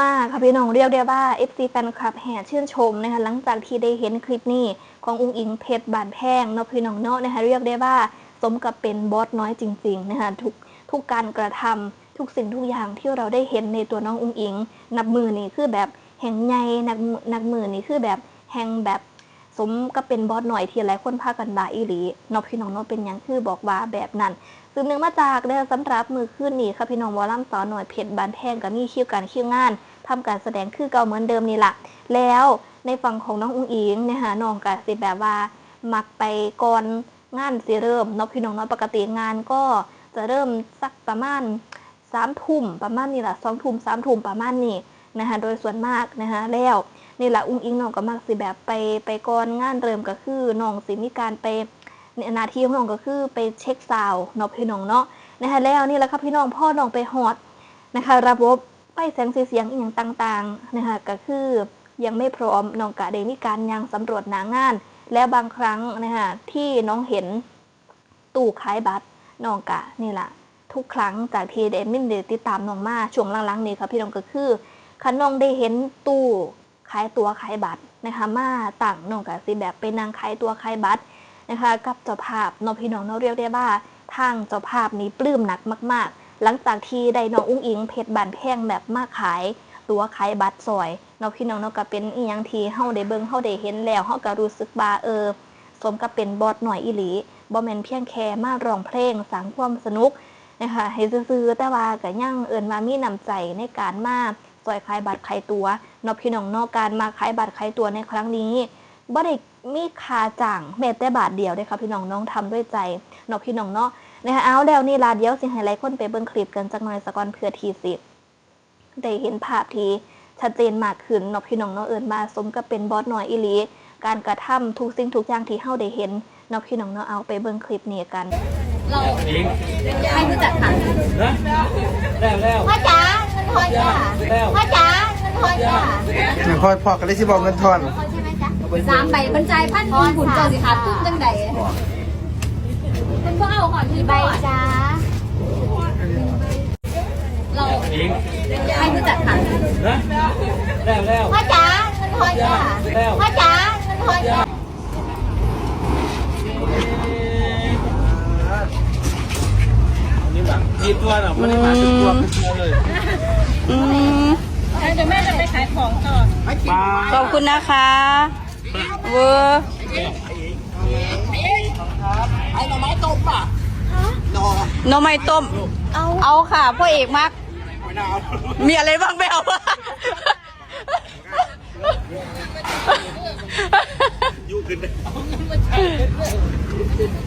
มากค่ะพี่น้องเรียกได้ว่า FC แฟนคลับแห่ชื่นชมนะคะหลังจากที่ได้เห็นคลิปนี้ของอุ้งอิงเพชรบานแพงเนาะพี่น้องเนาะนะคะเรียกได้ว่าสมกับเป็นบอสน้อยจริงๆนะคะทุกทุกการกระทำทุกสิ่งทุกอย่างที่เราได้เห็นในตัวน้องอุ้งอิง นับมือนี่คือแบบแห่งใหญ่นักนักมือนี่คือแบบแห่งแบบสมก็เป็นบอสหน่อยที่หลายคนพากันบาอีหลีเนอพี่น้องเนาะเป็นยังคือบอกว่าแบบนั้น ซึ่งเนื่องมาจากเด้อสำหรับมือขึ้นนี่ค่ะพี่น้องวอลลัมสอนหน่อยเพชรบานแพงก็มีคิวการคิวงานทำการแสดงคือเก่าเหมือนเดิมนี่แหละแล้วในฝั่งของน้องอุ้งอิงเนี่ยค่ะน้องก็สิแบบว่ามักไปก่อนงานสิเริ่มเนาะพี่น้องเนาะปกติงานก็จะเริ่มสักประมาณสามทุ่มประมาณนี้แหละสองทุ่มสามทุ่มประมาณนี้นะคะโดยส่วนมากนะคะแล้วนี่แหละอุ้งอิงน้องก็มักสิแบบไปไปก่อนงานเริ่มก็คือน้องสิมีการไป ในหนาทีของน้องก็คือไปเช็คซาวเนาะพี่น้องเนาะนะคะแล้วนี่แหละครับพี่น้องพ่อน้องไปฮอดนะคะ ระบบไฟแสงสีเสียงอีกอย่างต่างๆนะคะก็คือยังไม่พร้อมน้องกะได้มีการยังสำรวจหนางาน และบางครั้งนะคะที่น้องเห็นตู้ขายบัตรน้องกะนี่แหละทุกครั้งจากที่เดมินเดติดตามน้องมาช่วงหลังๆนี้ครับพี่น้องก็คือคันน้องได้เห็นตู้ขายตัวขายบัตรนะคะมาต่างน้องกับสิแบบไปนางขายตัวขายบัตร นะคะกับเจ้าภาพน้องพี่น้องเราเรียกได้ว่าทางเจ้าภาพนี้ปลื้มหนักมาก ๆ หลังจากที่ได้น้องอุ้งอิงเพชรบานแพงแบบมาขายตัวขายบัตรซอยน้องพี่น้องเนาก็เป็นอีหยังที่เฮาได้เบิ่งเฮาได้เห็นแล้วเฮาก็รู้สึกว่าเออสมกับเป็นบอสหน่อยอีหลีบ่แมนเพียงแค่มาร้องเพลงสร้างความสนุกนะคะให้ซื่อๆแต่ว่าก็ยังเอิ้นว่ามีน้ำใจในการมาซอยขายบัตรขายตัว นอพี่น้องนอกการมาขายบัตรขายตัวในครั้งนี้ บ่ได้มีค่าจ้างแม้แต่บาทเดียวเด้อค่ะพี่น้องน้องทำด้วยใจเนอกพี่น้องเนาะนะคะเอาแล้วนี่ลาเดียวสิให้หลายคนไปเบิ่งคลิปกันจักหน่อยสักก่อนเพื่อทีสิได้เห็นภาพที่ชัดเจนมากขึ้นเนอกพี่น้องเนาะเอิ้นมาสมกับเป็นบอสน้อยอีหลีการกระทำทุกสิ่งทุกอย่างที่เฮาได้เห็นเนอกพี่น้องเนาะเอาไปเบิ่งคลิปนี้กัน เราอิงให้ผู้จัดค่ะนะแล้วแล้วพ่อจ๋าเงินทอนจ้าแล้วพ่อจ๋าเงินทอนจ้าหนึ่งพอพอกันเลยสิบอกเงินทอนใช่ไหมจ๊ะ สามใบบรรจัยพันคุณผุนเจ้าสิคะตุ้มจังใดคุณพ่อเอาก่อนที่ใบจ้าเราอิงให้ผู้จัดค่ะนะแล้วแล้วพ่อจ๋าเงินทอนจ้าแล้วพ่อจ๋าเงินทอนจ้านี่แบบมีตัวหรอไม่ได้มาถึงตัวเป็นตัวเลยอืมเดี๋ยวแม่จะไปขายของต่อปลาขอบคุณนะคะ เวอร์ไอ้หน่อไม้ต้มป่ะหน่อหน่อไม้ต้ม เอาเอาค่ะพ่อเอกมักไม่น่าเอามีอะไรบ้างไปเอายุ่งขึ้นเลย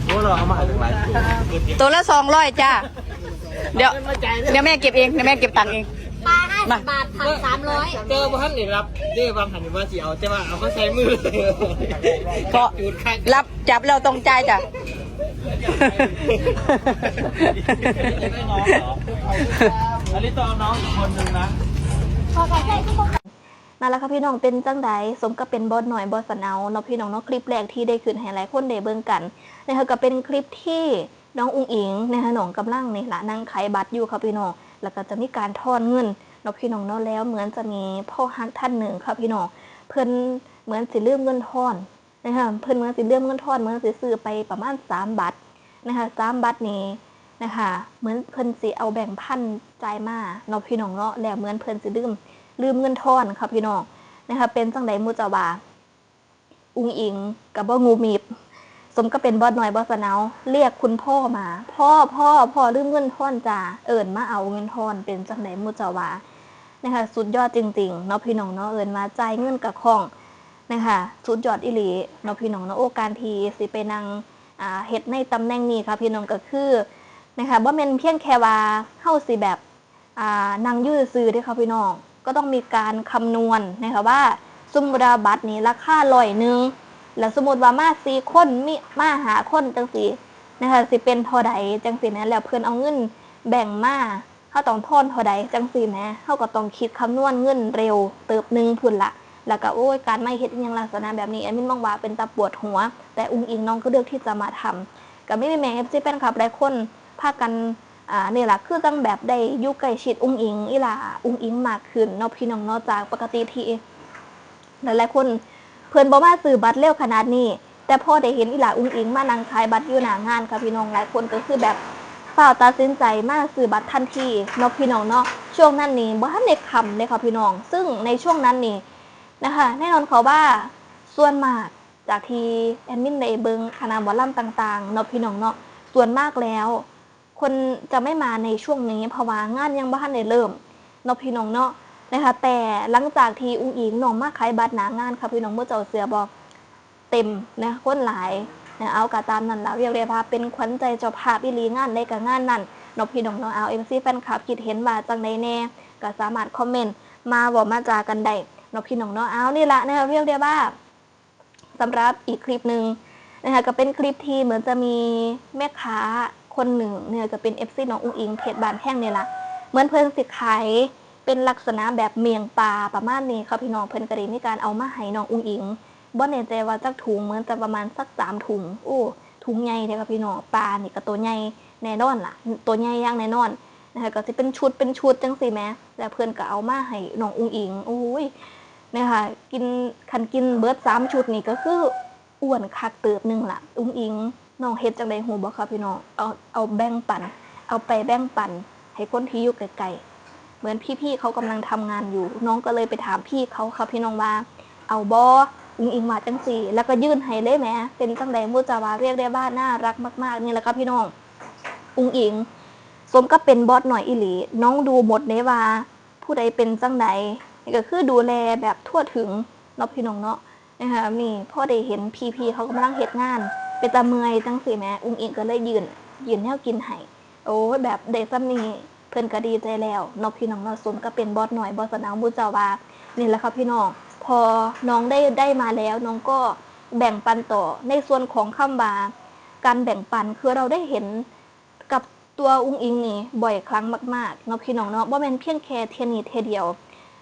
โอ้เราเอามาถึงหลายตัวตัวละสองร้อยจ้าเดี๋ยวเดี๋ยวแม่เก็บเองเดี๋ยวแม่เก็บตังค์เอง ปลาห้าสิบบาทพันสามร้อยเจอบ้านนี่รับเด้บางหันว่าสิเอาใช่ป่ะเอาเขาใช้มือก็จูดคันรับจับเราตรงใจายจ้ะได้น้องเหรออันนี้ต้องเอาน้องอีกคนนึงนะพอกันใช่ทุกคนนั่นแหละค่ะพี่น้องเป็นจังใดสมกับเป็นบอสหน่อยบอสสนเอาเนาะพี่น้องเนาะคลิปแรกที่ได้ขึ้นให้หลายคนได้เบิ่งกันนะคะก็เป็นคลิปที่น้องอุงอิงนะคะน้องกำลังนี่ละนั่งขายบัตรอยู่ค่ะพี่น้อง แล้วก็จะมีการทอนเงินเนาะพี่น้องเนาะแล้ว เหมือนจะมีพ่อฮักท่านหนึ่งค่ะพี่น้องเพิ่นเหมือนสิลืมเงินทอนนะคะเพิ่นเหมือนสิลืมเงินทอนเหมือนสิซื้อไปประมาณสามบัตรนะคะสามบัตรนี้นะคะเหมือนเพิ่นสิเอาแบ่งพันจ่ายมาเนาะพี่น้องเนาะแล้วเหมือนเพิ่นสิลืมลืมเงินทอนค่ะพี่น้องนะคะเป็นจังไดมูจาวาอุงอิงกับบ่งูมีบ มก็เป็นบอสน้อยบอสนาวเรียกคุณพ่อมา พ่อพ่อพ่อลืมเงินทอนจ้าเอิญมาเอาเงินทอนเป็นจังไดมูจาวานะคะสุดยอดจริงๆเนาะพี่น้องเนาะเอิญมาจ่ายเงินกับของนะคะสุดยอดอิหลีเนาะพี่น้องเนาะโอการทีสิไปนั่งอ่าเฮ็ดในตำแหน่งนี้ค่ะพี่น้องก็คือนะคะบ่แม่นเพียงแค่ว่าเฮาสิแบบอ่านั่งยืดซื้อที่ค่ะพี่น้องก็ต้องมีการคำนวณนะคะว่าสมมุติว่าบัตรนี้ราคาร้อยหนึ่ง แล้วสมมติว่ามาสี่คนมีมาหาคนจังสีนะคะสิเป็นเท่าใดจังสีนะแล้วเพื่อนเอาเงินแบ่งมาเขาต้องทอนเท่าใดจังสีนะเขาก็ต้องคิดคำนวณเงินเร็ว เติบหนึ่งพุ่นละแล้วก็โอ้ยการไม่เฮ็ดอหยังลักษณะแบบนี้แอดมินมองว่าเป็นตาปวดหัว แต่อุ้งอิงน้องก็เลือกที่จะมาทำก็ไม่มีแม่เอฟซีแฟนคลับหลายคนพากันอ่านี่แหละคือจังแบบได้ยุใกล้ชิดอุ้งอิงอีหล่าอุ้งอิงมากขึ้นนาะพี่น้องนอกจากปกติที่หลายๆคน เพื่อนบอกว่าซื้อบัตรเร็วขนาดนี้ แต่พอได้เห็นอีหล่าอุ้งอิงมานั่งขายบัตรอยู่หน้างานค่ะพี่น้องหลายคนก็คือแบบเฝ้าตัดสินใจมาซื้อบัตรทันทีเนาะพี่น้องเนาะช่วงนั้นนี่บ้านในคำเลยค่ะพี่น้อง ซึ่งในช่วงนั้นนี่นะคะแน่นอนเขาว่าส่วนมากจากที่แอดมินในเบิงคณะบอลลัมต่างๆเนาะพี่น้องเนาะส่วนมากแล้ว คนจะไม่มาในช่วงนี้เพราะว่างานยังบ้านได้เริ่มเนาะพี่น้องเนาะ นะคะแต่หลังจากที่อุ้งอิงน้องมาขายบัตรหนางานค่ะพี่น้องเมื่อเจ้าเสือบอกเต็มนะคนหลายนะเอากระตามนั้นแล้วเรียกได้ว่าเป็นขวัญใจเจ้าภาพอีหลีงานในกับงานนั้นนพี่น้องเนาะเอาเอ็มซีแฟนคลับคิดเห็นว่าจังใดแน่ก็สามารถคอมเมนต์มาบอกมาจากันได้นพี่น้องเนาะเอานี่ละนะคะเรียกได้ว่าสำหรับอีกคลิปหนึ่งนะคะก็เป็นคลิปที่เหมือนจะมีแม่ค้าคนหนึ่งเนี่ยก็เป็น FC น้องอุ้งอิงเพจบานแห้งเนี่ยละเหมือนเพิ่นสิขาย เป็นลักษณะแบบเมียงปลาประมาณนี้ค่ะพี่น้องเพิ่นก็ได้มีการเอามาให้น้องอุ้งอิงบ่แน่ใจว่าจักถุงเหมือนจะประมาณสักสามถุงโอ้ถุงใหญ่เลยค่ะพี่น้องปลานี่ก็ตัวใหญ่แน่นอนล่ะ ตัวใหญ่ย่างแน่นอนนะคะก็สิเป็นชุดเป็นชุดจังซี่แหมแล้วเพิ่อนก็เอามาให้น้องอุ้งอิงโอ้ยนะคะกินคันกินเบิร์ดสามชุดนี่ก็คืออ้วนคักเติบหนึ่งละอุ้งอิงน้องเฮ็ดจังไดหูบ่คะพี่น้องเอาเอาแบ่งปัน เอาไปแบ่งปัน ให้คนที่อยู่ไกลๆ เหมือนพี่ๆเขากำลังทำงานอยู่ น้องก็เลยไปถามพี่เขาค่ะพี่น้องว่า เอาบ่อุ้งอิงมาจังสี่ แล้วก็ยื่นให้เลยแหมเป็นจังไดมูจาวาเรียกได้ว่าน่ารักมากๆนี่แหละครับพี่น้องอุ้งอิงสมก็เป็นบอสหน่อยอีหลี น้องดูหมดเนว่า ผู้ใดเป็นจังใดนี่ก็คือดูแลแบบทั่วถึงเนาะพี่น้องเนาะนะคะนี่พ่อได้เห็นพีพีเขากำลังเฮ็ดงาน เป็นตาเมยจังสิแหม่อุ้งอิงก็เลยยืนยืนแนวกินให้โอ้แบบได้ซ้ำนี้ เพิ่อนก็ดีใจแล้วนอกพี่น้องเราสมก็เป็นบอสหน่อยบอสสนามบุญเจาวานี่แหละครับพี่น้องพอน้องได้ได้มาแล้ว น้องก็แบ่งปันต่อในส่วนของคำบาการแบ่งปันคือเราได้เห็นกับตัวอุ้งอิงนี่บ่อยครั้งมากๆเนาะพี่น้องเนาะว่าเป็นเพียงแค่เทียนีเทเดียว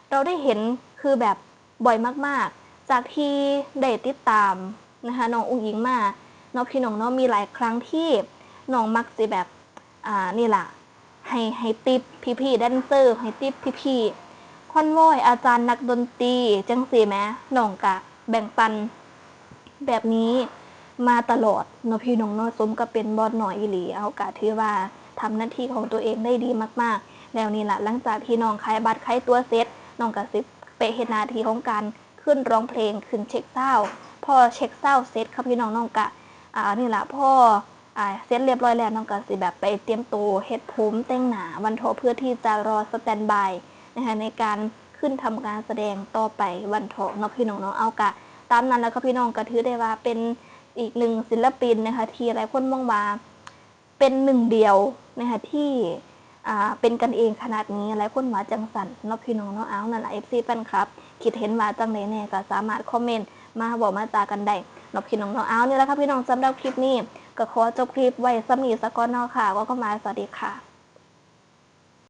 เราได้เห็นคือแบบบ่อยมากๆ จากที่ได้ติดตามนะคะน้องอุ้งอิงมาเนาะพี่น้องเนาะมีหลายครั้งที่น้องมักสิแบบอ่านี่แหละ ให้ให้ติปพี่ๆแดนเซอร์ให้ติปพี่ๆคอนวอยอาจารย์นักดนตรีจังสีแหมน้องกะ แบ่งปัน แบบนี้มาตลอดเนาะพี่น้องเนาะสมกับเป็นบอสหน่อยอีหลีเอากะถือว่าทำหน้าที่ของตัวเองได้ดีมากๆ แล้วนี่แหละหลังจากที่น้องขายบัตรขายตัวเซตน้องกะสิไปเฮ็ดหนาทีของการขึ้นร้องเพลงขึ้นเช็คเศร้า พอเช็คเศร้าเสร็จครับพี่น้องน้องกะอ่านี่แหละพ่อ อ่าเสร็จเรียบร้อยแล้วน้องกะสิแบบไปเตรียมตัวเฮ็ดผมแต่งหน้าวันโทเพื่อที่จะรอสแตนบายนะคะในการขึ้นทำการแสดงต่อไปวันโทเนาะพี่น้องเนาะเอากะ ตามนั้นแล้วก็พี่น้องก็ถือได้ว่าเป็นอีกหนึ่งศิลปินนะคะที่หลายคนมองว่าเป็นหนึ่งเดียวนะคะที่เป็นกันเองขนาดนี้หลายคนว่าจังสันเนาะพี่น้องเนาะเอานั่นแหละ FC แฟนคลับ คิดเห็นว่าจังไหนแน่ก็สามารถคอมเมนต์มาบอกมาจากันได้เนาะพี่น้องเนาะเอานี่แหละครับพี่น้องสำหรับคลิปนี้ ก็ขอจบคลิปไว้สำนีสกอนเนาะค่ะ ก็เข้ามาสวัสดีค่ะ